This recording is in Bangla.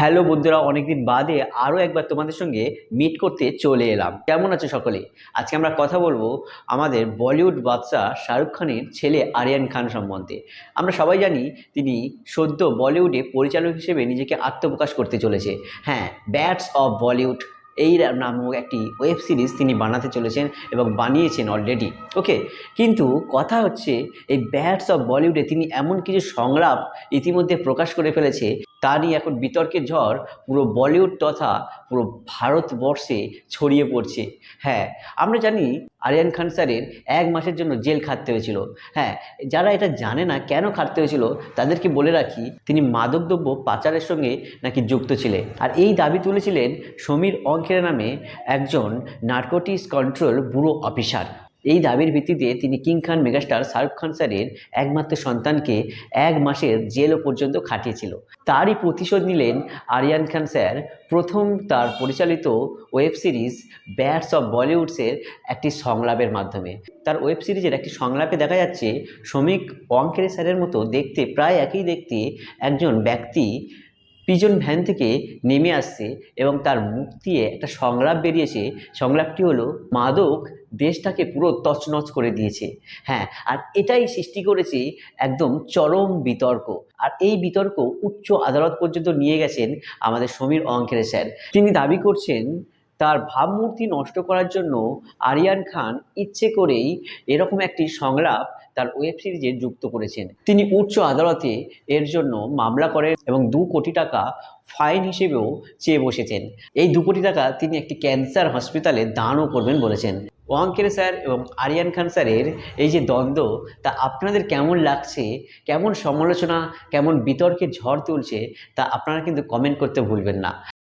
হ্যালো বন্ধুরা, অনেকদিন বাদে আরও একবার তোমাদের সঙ্গে মিট করতে চলে এলাম। কেমন আছো সকলে? আজকে আমরা কথা বলব আমাদের বলিউড বাদশাহ শাহরুখ খানের ছেলে আরিয়ান খান সম্বন্ধে। আমরা সবাই জানি তিনি সদ্য বলিউডে পরিচালক হিসেবে নিজেকে আত্মপ্রকাশ করতে চলেছে। হ্যাঁ ব্যাটস অফ বলিউড এই নামক একটি ওয়েব সিরিজ তিনি বানাতে চলেছেন এবং বানিয়েছেন অলরেডি ওকে কিন্তু কথা হচ্ছে, এই ব্যাটস অফ বলিউডে তিনি এমন কিছু সংলাপ ইতিমধ্যে প্রকাশ করে ফেলেছে তা নিয়ে এখন বিতর্কের ঝড় পুরো বলিউড তথা পুরো ভারতবর্ষে ছড়িয়ে পড়ছে। হ্যাঁ আমরা জানি আরিয়ান খান স্যারের এক মাসের জন্য জেল খাটতে হয়েছিল। হ্যাঁ যারা এটা জানে না কেন খাটতে হয়েছিল, তাদেরকে বলে রাখি তিনি মাদকদ্রব্য পাচারের সঙ্গে নাকি যুক্ত ছিলেন। আর এই দাবি তুলেছিলেন সমীর অঙ্কের নামে একজন নার্কোটিক্স কন্ট্রোল ব্যুরো অফিসার। এই দাবির ভিত্তিতে তিনি কিং খান মেগাস্টার শাহরুখ খান স্যারের একমাত্র সন্তানকে এক মাসের জেলও পর্যন্ত খাটিয়েছিল। তারই প্রতিশোধ নিলেন আরিয়ান খান স্যার। প্রথম তার পরিচালিত ওয়েব সিরিজ ব্যাটস অফ বলিউডসের একটি সংলাপের মাধ্যমে। তার ওয়েব সিরিজের একটি সংলাপে দেখা যাচ্ছে, শ্রমিক অঙ্কের স্যারের মতো দেখতে, প্রায় একই দেখতে একজন ব্যক্তি পিজন ভ্যান থেকে নেমে আসছে এবং তার মুখ দিয়ে একটা সংলাপ বেরিয়েছে। সংলাপটি হলো, মাদক দেশটাকে পুরো তছনছ করে দিয়েছে। হ্যাঁ আর এটাই সৃষ্টি করেছে একদম চরম বিতর্ক। আর এই বিতর্ক উচ্চ আদালত পর্যন্ত নিয়ে গেছেন আমাদের সমীর অঙ্কের স্যার। তিনি দাবি করছেন, তার ভাবমূর্তি নষ্ট করার জন্য আরিয়ান খান ইচ্ছে করেই এরকম একটি সংলাপ তার ওয়েব সিরিজে যুক্ত করেছেন। তিনি উচ্চ আদালতে এর জন্য মামলা করেন এবং দু কোটি টাকা ফাইন হিসেবেও চেয়ে বসেছেন। এই দু কোটি টাকা তিনি একটি ক্যান্সার হসপিটালে দানও করবেন বলেছেন। ওয়াঙ্কের স্যার এবং আরিয়ান খান স্যারের এই যে দ্বন্দ্ব, তা আপনাদের কেমন লাগছে? কেমন সমালোচনা, কেমন বিতর্কের ঝড় তুলছে, তা আপনারা কিন্তু কমেন্ট করতে ভুলবেন না।